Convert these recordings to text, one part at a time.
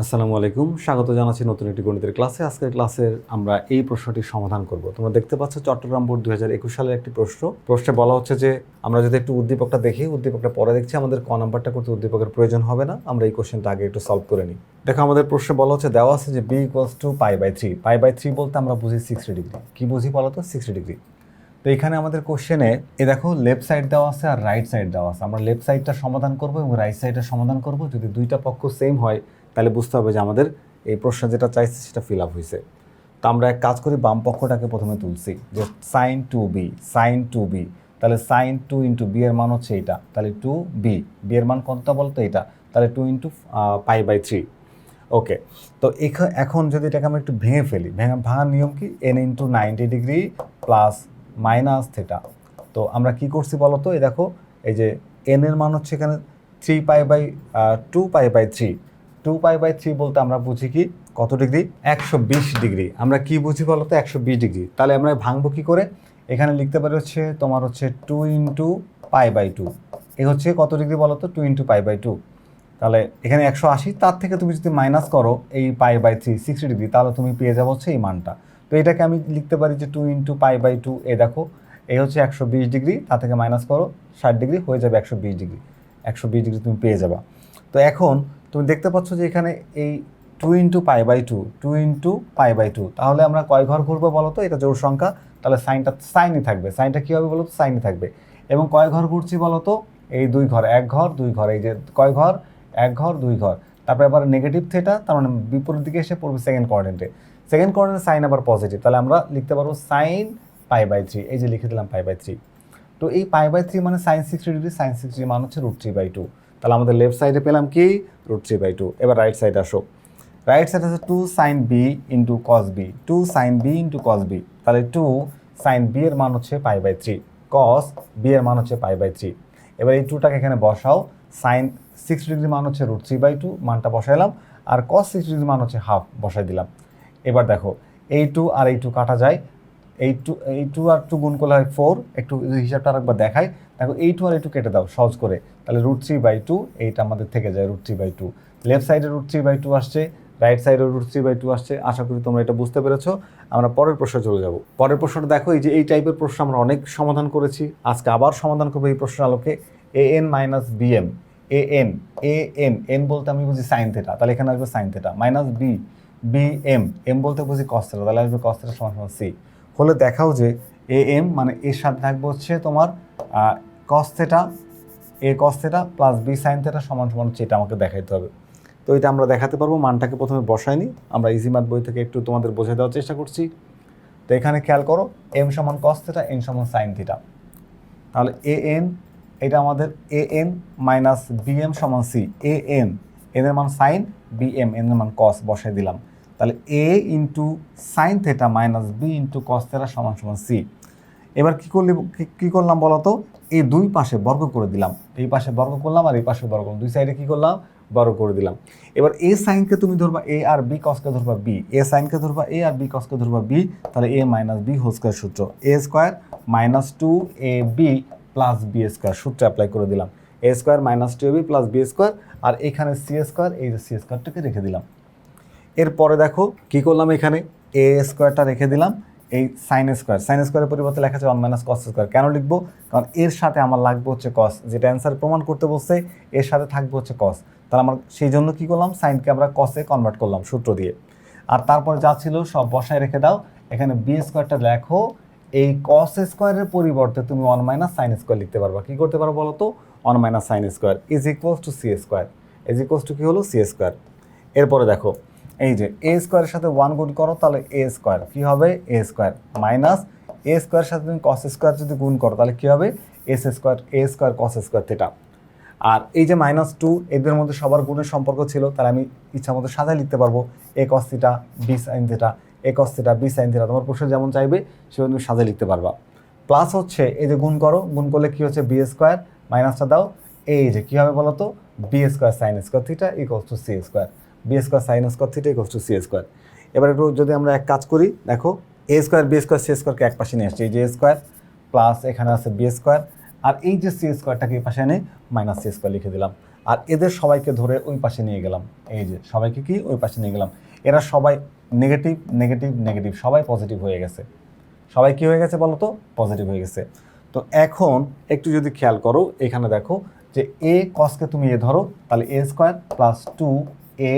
আসসালামু আলাইকুম। স্বাগত জানাচ্ছি নতুন একটি গণিতের ক্লাসে। আজকের ক্লাসের আমরা এই প্রশ্নটির সমাধান করব। তোমরা দেখতে পাচ্ছ চট্টগ্রাম বোর্ড দুই হাজার একুশ সালের একটি প্রশ্ন। প্রশ্নে বলা হচ্ছে যে, আমরা যদি একটু উদ্দীপকটা দেখি, উদ্দীপকটা পরে দেখছি আমাদের ক নাম্বারটা করতে উদ্দীপকের প্রয়োজন হবে না। আমরা এই কোশ্চেনটা আগে একটু সলভ করে নিই। দেখো, আমাদের প্রশ্নে বলা হচ্ছে, দেওয়া আছে যে B equals to pi by three pi by three বলতে আমরা বুঝি সিক্সটি ডিগ্রি কী বুঝি বলো তো সিক্সটি ডিগ্রি তো এখানে আমাদের কোশ্চেনে, এ দেখো লেফট সাইড দেওয়া আছে আর রাইট সাইড দেওয়া আছে। আমরা লেফট সাইডটা সমাধান করব এবং রাইট সাইডটা সমাধান করব। যদি দুইটা পক্ষ সেম হয় তাহলে বুঝতে হবে যে আমাদের এই প্রশ্ন যেটা চাইছে সেটা ফিল আপ হয়েছে তো আমরা এক কাজ করি, বাম পক্ষটাকে প্রথমে তুলছি যে sine two B sine two B তাহলে সাইন টু ইন্টু বি এর মান হচ্ছে এইটা, তাহলে টু বি বি এর মান কতটা বলতো এটা তাহলে two into pi by three okay তো এখ- এখন যদি এটাকে আমরা একটু ভেঙে ফেলি, ভেঙে, ভাঙার নিয়ম কি? N into ninety degree plus minus theta তো আমরা কি করছি বলো তো এই দেখো, এই যে এন এর মান হচ্ছে এখানে three pi by two pi by three two pi by three বলতে আমরা বুঝি কি? কত ডিগ্রি? একশো বিশ ডিগ্রি। আমরা কি বুঝি বলো তো? একশো বিশ ডিগ্রি। তাহলে আমরা ভাঙবো কী করে? এখানে লিখতে পারি হচ্ছে, তোমার হচ্ছে two into pi by two এ হচ্ছে কত ডিগ্রি বলো তো? Two into pi by two তাহলে এখানে একশো আশি, তার থেকে তুমি যদি মাইনাস করো এই pi by three sixty degree, তাহলে তুমি পেয়ে যাব হচ্ছে এই মানটা। তো এটাকে আমি লিখতে পারি যে two into pi by two এ দেখো এই হচ্ছে একশো বিশ ডিগ্রি তা থেকে মাইনাস করো, ষাট ডিগ্রি, হয়ে যাবে একশো বিশ ডিগ্রি। একশো বিশ ডিগ্রি তুমি পেয়ে যাবা। তো এখন তুমি দেখতে পাচ্ছ যে এখানে এই two into pi by two two into pi by two তাহলে আমরা কয় ঘর ঘুরবো বলো তো? এটা জোর সংখ্যা, তাহলে সাইনটা সাইনই থাকবে। সাইনটা কী হবে বলো তো? সাইনই থাকবে। এবং কয় ঘর ঘুরছি বলো তো? এই দুই ঘর, এক ঘর, দুই ঘর, এই যে কয় ঘর? এক ঘর, দুই ঘর। তারপরে আবার নেগেটিভ থেটা তার মানে বিপরীত দিকে এসে পড়বে সেকেন্ড কোয়ার্ডেন্টে সেকেন্ড কোয়ার্ডেন্টে সাইন আবার পজিটিভ তাহলে আমরা লিখতে পারব সাইন পাই বাই থ্রি এই যে লিখে দিলাম পাই বাই থ্রি তো এই পাই বাই থ্রি মানে sine sixty degree sine sixty মান হচ্ছে রুট থ্রি বাই টু তাহলে আমাদের লেফট সাইডে পেলাম কি? রুট থ্রি বাই টু এবার রাইট সাইড আসো। রাইট সাইড আছে two sine B into cos B two sine B into cos B তাহলে টু সাইন বি এর মান হচ্ছে pi by three cos B এর মান হচ্ছে পাই বাই থ্রি এবার এই টুটাকে এখানে বসাও। সাইন সিক্স ডিগ্রি মান হচ্ছে রুট থ্রি বাই টু মানটা বসাইলাম। আর কস সিক্স ডিগ্রি মান হচ্ছে হাফ বসাই দিলাম। এবার দেখো, এই টু আর এই টু কাটা যায়। এই টু এই টু আর টু গুণ করলে হয় ফোর একটু হিসাবটা আরেকবার দেখাই। দেখো, এই টু আর এই টু কেটে দাও, সহজ করে। তাহলে রুট থ্রি বাই টু এইটা আমাদের থেকে যায় root three by two left সাইডে রুট থ্রি বাই টু আসছে রাইট সাইডে রুট থ্রি বাই টু আসছে। আশা করি তোমরা এটা বুঝতে পেরেছ। আমরা পরের প্রশ্নে চলে যাব। পরের প্রশ্নটা দেখো, এই যে এই টাইপের প্রশ্ন আমরা অনেক সমাধান করেছি। আজকে আবার সমাধান করব এই প্রশ্নের আলোকে। A N minus B M A N A N N বলতে আমি বুঝি সাইন থেটা তাহলে এখানে আসবে sine theta minus B B M M বলতে বুঝি কস থেটা তাহলে আসবে কস থেটা সমান সমান সি হলে দেখাও যে এ এম মানে এর সাথে থাকবে হচ্ছে তোমার cos theta A cos theta plus B sine theta সমান সমান হচ্ছে এটা আমাকে দেখাইতে হবে। তো এটা আমরা দেখাতে পারব, মানটাকে প্রথমে বসাইনি আমরা ইজি ম্যাথ বই থেকে একটু তোমাদের বোঝাই দেওয়ার চেষ্টা করছি। তো এখানে খেয়াল করো এম সমান কস থেটা এন সমান সাইন থিটা তাহলে এ এন এটা আমাদের A N minus B M সমান সি এ এন এন এর মান সাইন বি এম এন এর মান কস বসাই দিলাম। তাহলে A into sine theta minus B into cos theta সমান সমান সি এবার কী করলি, কি- করলাম বলো তো এই দুই পাশে বর্গ করে দিলাম। এই পাশে বর্গ করলাম আর এই পাশে বর্গ করলাম। দুই সাইডে কি করলাম? বর্গ করে দিলাম। এবার এ সাইনকে তুমি ধরবা এ আর বি কসকে ধরবা বি। এ সাইনকে ধরবা এ আর বি কসকে ধরবা বি। তাহলে A minus B whole square সূত্র। A square minus two A B plus B square সূত্র অ্যাপ্লাই করে দিলাম। A square minus two A B plus B square আর এখানে সি স্কোয়ার এই যে সি স্কোয়ারটাকে রেখে দিলাম। এরপরে দেখো কি করলাম এখানে? এ স্কোয়ারটা রেখে দিলাম। এই সাইন স্কোয়ার সাইন স্কোয়ারের পরিবর্তে লেখা আছে ওয়ান মাইনাস কস স্কোয়ার কেন লিখব? কারণ এর সাথে আমার লাগবে হচ্ছে কস যেটা অ্যান্সার প্রমাণ করতে বসছে এর সাথে থাকবে হচ্ছে কস তাহলে আমার সেই জন্য কী করলাম? সাইনকে আমরা কসে কনভার্ট করলাম সূত্র দিয়ে। আর তারপরে যা ছিল, সব বসায় রেখে দাও। এখানে বি স্কোয়ারটা লেখো, এই কস স্কোয়ারের পরিবর্তে তুমি ওয়ান মাইনাস সাইন স্কোয়ার লিখতে পারবা। কী করতে পারো বলো তো? One minus sine square is equals to C square is equals to কী হলো? সি স্কোয়ার এরপরে দেখো এই যে এ স্কোয়ারের সাথে ওয়ান গুণ করো, তাহলে এ স্কোয়ার কী হবে? এ স্কোয়ার মাইনাস এ স্কোয়ারের সাথে তুমি কস স্কোয়ার যদি গুণ করো, তাহলে কী হবে? S square A square cos square theta আর এই যে মাইনাস টু এদের মধ্যে সবার গুণের সম্পর্ক ছিল, তাহলে আমি ইচ্ছা মতো সাজায় লিখতে পারব A cos theta B sine theta A cos theta B sine theta তোমার প্রশ্ন যেমন চাইবে, সেভাবে তুমি সাজায় লিখতে পারবা। প্লাস হচ্ছে, এই যে গুণ করো, গুণ করলে কী হচ্ছে? বি স্কোয়ার মাইনাসটা দাও, এই যে কী হবে বলো তো B square sine square theta equals to C square B square sine square theta equals to C square এবার একটু যদি আমরা এক কাজ করি, দেখো A square B square C স্কোয়ারকে এক পাশে নিয়ে আসছি। এই যে স্কোয়ার প্লাস এখানে আছে বি স্কোয়ার আর এই যে সি স্কোয়ারটাকে এই পাশে এনে মাইনাস সি স্কোয়ার লিখে দিলাম। আর এদের সবাইকে ধরে ওই পাশে নিয়ে গেলাম। এই যে, সবাইকে কি ওই পাশে নিয়ে গেলাম। এরা সবাই নেগেটিভ নেগেটিভ নেগেটিভ সবাই পজিটিভ হয়ে গেছে। সবাই কি হয়ে গেছে বলো তো? পজিটিভ হয়ে গেছে। তো এখন একটু যদি খেয়াল করো, এখানে দেখো যে এ কসকে তুমি এ ধরো, তাহলে A square plus two A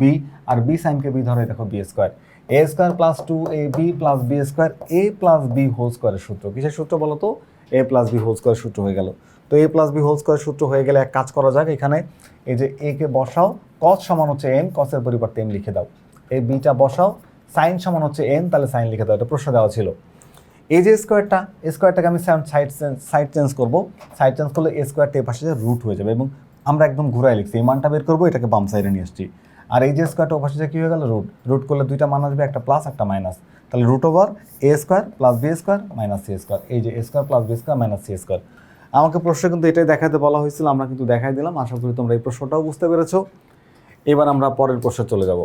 B R B সাইনকে বি ধরো দেখো B square A square plus two A B plus B square A plus B whole স্কোয়ারের সূত্র। কিসের সূত্র বলো তো? A plus B whole square সূত্র হয়ে গেল। তো A plus B whole square সূত্র হয়ে গেলে এক কাজ করা যাক এখানে। এই যে এ কে বসাও কস সমান হচ্ছে এন কসের পরিবর্তে এম লিখে দাও। এই বিটা বসাও সাইন সমান হচ্ছে এন তাহলে সাইন লিখে দাও। এটা প্রশ্ন দেওয়া ছিল। এই যে স্কোয়ারটা স্কোয়ারটাকে আমি সাইড সাইড চেঞ্জ করব। সাইড চেঞ্জ করলে এ স্কোয়ারটা এ পাশে রুট হয়ে যাবে এবং আমরা একদম ঘুরাই লিখছি, এই মানটা বের করব, এটাকে বাম সাইডে নিয়ে আসছি। আর এই যে স্কোয়ারটা ওপাশে যে কী হয়ে গেলো? রুট রুট করলে দুইটা মান আসবে, একটা প্লাস একটা মাইনাস তাহলে root over A square plus B square minus C square এই যে A square plus B square minus C square আমাকে প্রশ্ন কিন্তু এটাই দেখাতে বলা হয়েছিল, আমরা কিন্তু দেখাই দিলাম। আশা করি তোমরা এই প্রশ্নটাও বুঝতে পেরেছ। এবার আমরা পরের প্রশ্নে চলে যাব।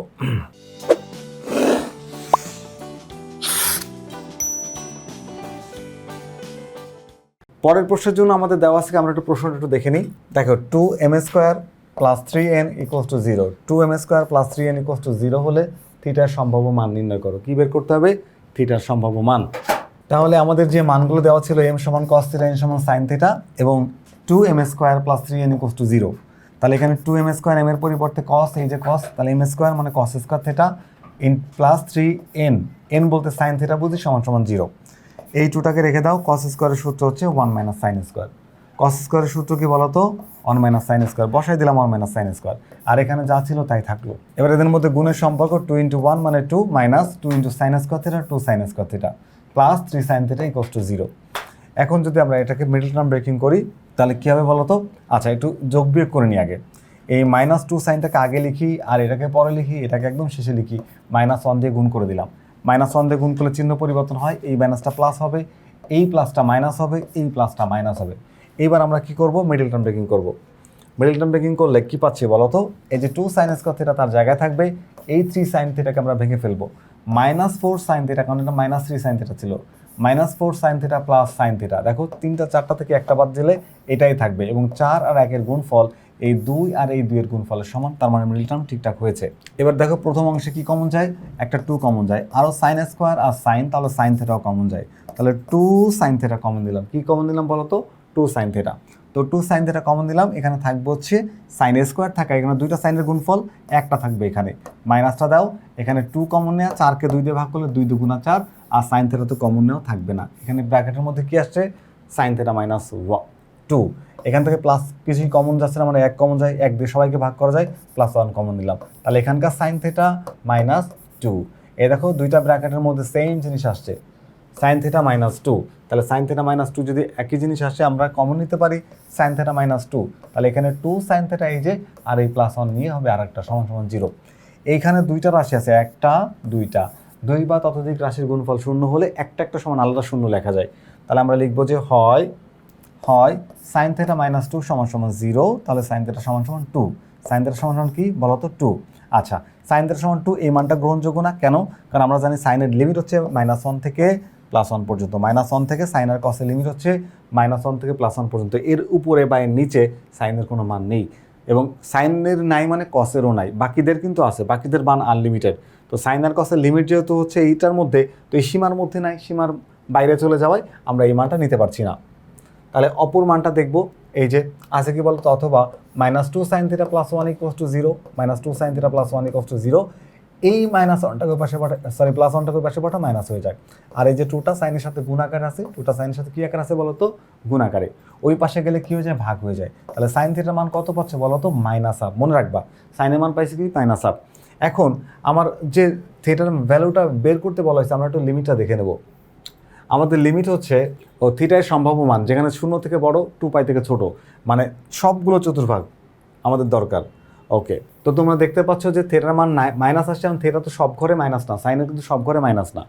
পরের প্রশ্নের জন্য আমাদের দেওয়া আছে, আমরা একটু প্রশ্নটা একটু দেখে নিই। দেখো two M square plus three N equals to zero two M A square plus three N equals to zero হলে থিটার সম্ভাব্য মান নির্ণয় করো। কী বের করতে হবে? থিটার সম্ভাব্য মান। তাহলে আমাদের যে মানগুলো দেওয়া ছিল এম সমান কস থিটা এন সমান সাইন থিটা এবং two M square plus three N equals to zero তাহলে এখানে টু এম স্কোয়ার এম এর পরিবর্তে কস এই যে কস তাহলে এম স্কোয়ার মানে cos square theta in plus three N N বলতে সাইন থিটা বুঝি, সমান সমান জিরো এই টুটাকে রেখে দাও কস স্কোয়ারের সূত্র হচ্ছে one minus sine square cos স্কোয়ারের সূত্র কি বলতো? ওয়ান মাইনাস সাইন স্কোয়ার বসাই দিলাম ওয়ান মাইনাস সাইন স্কোয়ার আর এখানে যা ছিল তাই থাকল। এবার এদের মধ্যে গুণের সম্পর্ক টু ইন্টু ওয়ান মানে two minus two into sine square theta two sine square theta plus three sine theta equals to zero এখন যদি আমরা এটাকে মিডল টার্ম ব্রেকিং করি, তাহলে কী হবে বলতো? আচ্ছা একটু যোগ বিয়োগ করে নিই আগে। এই মাইনাস টু সাইনটাকে আগে লিখি, আর এটাকে পরে লিখি, এটাকে একদম শেষে লিখি। মাইনাস ওয়ান দিয়ে গুণ করে দিলাম। মাইনাস ওয়ান দিয়ে গুণ করলে চিহ্ন পরিবর্তন হয়, এই মাইনাসটা প্লাস হবে, এই প্লাসটা মাইনাস হবে, এই প্লাসটা মাইনাস হবে। এইবার আমরা কি করব? মিডল টার্ম ব্রেকিং করব। মিডল টার্ম ব্রেকিং করলে কি পাচ্ছি বলো তো এই যে টু সাইন স্কোয়ার তার জায়গায় থাকবে, এই থ্রি সাইন থিটাকে আমরা ভেঙে ফেলব। মাইনাস ফোর সাইন থিটা কারণ এটা মাইনাস থ্রি সাইন থিটা ছিল। Minus four sine theta plus sine theta দেখো, তিনটা, চারটা থেকে একটা বাদ দিলে এটাই থাকবে এবং চার আর একের গুণফল এই দুই আর এই দুইয়ের গুণফলের সমান, তার মানে মিডল টার্ম ঠিকঠাক হয়েছে। এবার দেখো প্রথম অংশে কি কমন যায়? একটা টু কমন যায়। আরও সাইন স্কোয়ার আর সাইন তাহলে সাইন থেটাও কমন যায়। তাহলে টু সাইন থেটা কমন দিলাম। কি কমন দিলাম বলো তো? টু সাইন থেটা তো টু সাইন থেটা কমন দিলাম। এখানে থাকবে হচ্ছে সাইন স্কোয়ার থাকা, এখানে দুইটা সাইনের গুণফল, একটা থাকবে এখানে। মাইনাসটা দাও। এখানে টু কমন নেওয়া চারকে দুই দিয়ে ভাগ করলে দুই দুগুণা চার, আর সাইন থেটা তো কমন নেওয়া থাকবে না। এখানে ব্র্যাকেটের মধ্যে কি আসছে? সাইন থেটা মাইনাস টু এখান থেকে প্লাস কিছুই কমন যাচ্ছে না মানে এক কমন যায়, এক দিয়ে সবাইকে ভাগ করা যায় প্লাস ওয়ান কমন দিলাম। তাহলে এখানকার সাইন থেটা মাইনাস টু এ দেখো দুইটা ব্র্যাকেটের মধ্যে সেম জিনিস আসছে। সাইন থেটা মাইনাস টু তাহলে সাইন থেটা মাইনাস টু যদি একই জিনিস আসে, আমরা কমন নিতে পারি সাইন থেটা মাইনাস টু তাহলে এখানে টু সাইন থেটা এই যে, আর এই প্লাস ওয়ান নিয়ে হবে আর একটা সমান সমান জিরো এইখানে দুইটা রাশি আছে, একটা, দুইটা। দুই বা ততোধিক রাশির গুণফল শূন্য হলে একটা একটা সমান আলাদা শূন্য লেখা যায়। তাহলে আমরা লিখব যে হয় হয় সাইন থেটা মাইনাস টু সমান সমান জিরো তাহলে সাইন থেটা সমান সমান টু সাইন থেটা সমান সমান কি? বলো তো টু আচ্ছা সাইন থেটা সমান টু এই মানটা গ্রহণযোগ্য না? কেন? কারণ আমরা জানি সাইনের লিমিট হচ্ছে মাইনাস ওয়ান থেকে প্লাস ওয়ান পর্যন্ত। মাইনাস ওয়ান থেকে সাইনের কসের লিমিট হচ্ছে মাইনাস ওয়ান থেকে প্লাস ওয়ান পর্যন্ত। এর উপরে বা এর নিচে সাইনের কোনো মান নেই। এবং সাইনের নাই মানে কসেরও নাই। বাকিদের কিন্তু আছে, বাকিদের মান আনলিমিটেড তো সাইন আর কসের লিমিট যেহেতু হচ্ছে এইটার মধ্যে, তো এই সীমার মধ্যে নাই, সীমার বাইরে চলে যাওয়ায় আমরা এই মানটা নিতে পারছি না। তাহলে অপর মানটা দেখব, এই যে আছে কি বলতো, অথবা minus two sine theta plus one equals to zero minus two sine theta plus one equals to zero এই মাইনাস ওয়ানটাকে পাশে পাঠা সরি প্লাস ওয়ানটাকে পাশে পাঠা মাইনাস হয়ে যায়। আর এই যে টুটা সাইনের সাথে গুণাকার আছে টুটা সাইনের সাথে কী আকার আছে বলো তো গুণাকারে ওই পাশে গেলে কী হয়ে যায়? ভাগ হয়ে যায়। তাহলে সাইন থিটার মান কত পাচ্ছে বলো তো মাইনাস আপ মনে রাখবা সাইনের মান পাইছে কি? মাইনাস আপ এখন আমার যে থিয়েটার ভ্যালুটা বের করতে বলা হয়েছে, আমরা একটু লিমিটটা দেখে নেব। আমাদের লিমিট হচ্ছে, ও থিটায় সম্ভাব্য মান, যেখানে শূন্য থেকে বড় টু পাই থেকে ছোট মানে সবগুলো চতুর্ভাগ আমাদের দরকার। ওকে তো তোমরা দেখতে পাচ্ছ যে থিয়েটার মান মাইনাস আসছে, এবং থিয়েটার তো সব ঘরে মাইনাস না সাইনের কিন্তু সব ঘরে মাইনাস না।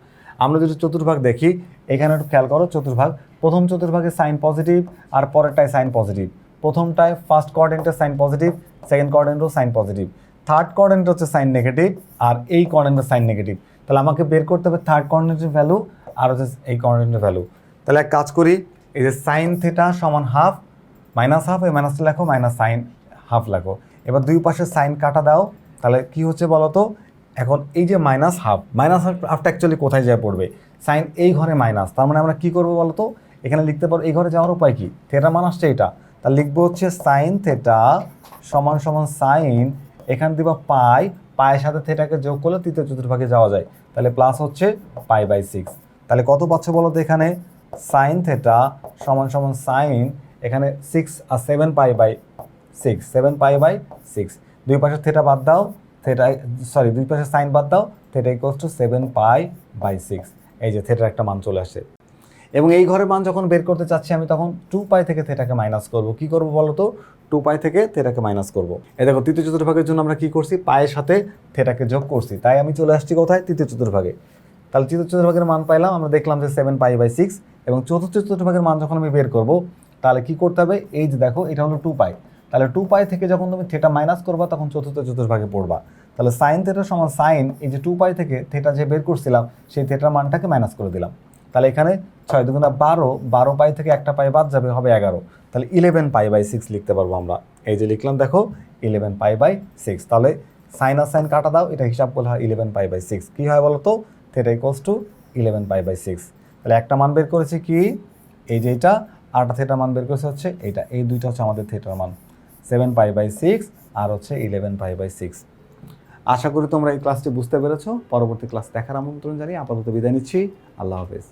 আমরা যদি চতুর্ভাগ দেখি, এখানে একটু খেয়াল করো, চতুর্ভাগ। প্রথম চতুর্ভাগে সাইন পজিটিভ আর পরেরটায় সাইন পজিটিভ প্রথমটায় ফার্স্ট কোয়ার্ডেন্টের সাইন পজিটিভ সেকেন্ড কোয়ার্ডেন্টও সাইন পজিটিভ থার্ড কোয়ার্ডেন্ট হচ্ছে সাইন নেগেটিভ আর এই কোয়ার্ডেন্টের সাইন নেগেটিভ তাহলে আমাকে বের করতে হবে থার্ড কোয়ার্ডেন্টের ভ্যালু আর হচ্ছে এই কোয়ার্ডেন্টের ভ্যালু তাহলে এক কাজ করি, এই যে সাইন থিটা সমান হাফ মাইনাস হাফ এই মাইনাসটা লেখো মাইনাস সাইন হাফ লেখো। এবার দুই পাশে সাইন কাটা দাও, তাহলে কি হচ্ছে বলো তো এখন এই যে মাইনাস হাফ মাইনাস হাফ হাফটা অ্যাকচুয়ালি কোথায় যায় পড়বে? সাইন এই ঘরে মাইনাস তার মানে আমরা কী করব বলো তো এখানে লিখতে পারো, এই ঘরে যাওয়ার উপায় কি? থেটা আসছে এটা। তাহলে লিখব হচ্ছে সাইন থেটা সমান সমান সাইন এখান দিবা পাই পায়ের সাথে থেটাকে যোগ করলে তৃতীয় চতুর্ভাগে যাওয়া যায়। তাহলে প্লাস হচ্ছে পাই বাই সিক্স তাহলে কত পাচ্ছ বলো তো এখানে? সাইন থেটা সমান সমান সাইন এখানে six R seven pi by six seven pi by six দুই পাশে থেটা বাদ দাও থেটা সরি দুই পাশে সাইন বাদ দাও theta equals to seven pi by six এই যে থেটার একটা মান চলে আসে এবং এই ঘরের মান যখন বের করতে চাচ্ছি আমি তখন টু পাই থেকে থেটাকে মাইনাস করব। কি করব বলো তো? টু পাই থেকে থেটাকে মাইনাস করব। এই দেখো, তৃতীয় চতুর্ভাগের জন্য আমরা কি করছি? পায়ের সাথে থেটাকে যোগ করছি। তাই আমি চলে আসছি কোথায়? তৃতীয় চতুর্ভাগে। তাহলে তৃতীয় চতুর্ভাগের মান পাইলাম, আমরা দেখলাম যে সেভেন পাই বাই সিক্স এবং চতুর্থ চতুর্ভাগের মান যখন আমি বের করব, তাহলে কি করতে হবে? এই যে দেখো, এটা হলো টু পাই তাহলে টু পাই থেকে যখন তুমি থেটা মাইনাস করবা, তখন চতুর্থ চতুর্ভাগে পড়বা। তাহলে সাইন থেটা সমান সাইন এই যে টু পাই থেকে থেটা যে বের করছিলাম, সেই থেটার মানটাকে মাইনাস করে দিলাম। তাহলে এখানে ছয় দুগুণা বারো বারো পাই থেকে একটা পাই বাদ যাবে, হবে এগারো। তাহলে ইলেভেন পাই বাই সিক্স লিখতে পারব আমরা। এই যে লিখলাম, দেখো ইলেভেন পাই বাই সিক্স তাহলে সাইন আর সাইন কাটা দাও, এটা হিসাব করলে হয় ইলেভেন পাই বাই সিক্স কী হয় বলো তো theta equals to eleven pi by six তাহলে একটা মান বের করেছি কি? এই যে এটা আটটা থেটার মান বের করেছে হচ্ছে এইটা এই দুইটা হচ্ছে আমাদের থেটার মান। সেভেন পাই বাই সিক্স আর হচ্ছে ইলেভেন পাই বাই সিক্স আশা করি তোমরা এই ক্লাসটি বুঝতে পেরেছ। পরবর্তী ক্লাস দেখার আমন্ত্রণ জানিয়ে আপাতত বিদায় নিচ্ছি। আল্লাহ হাফেজ।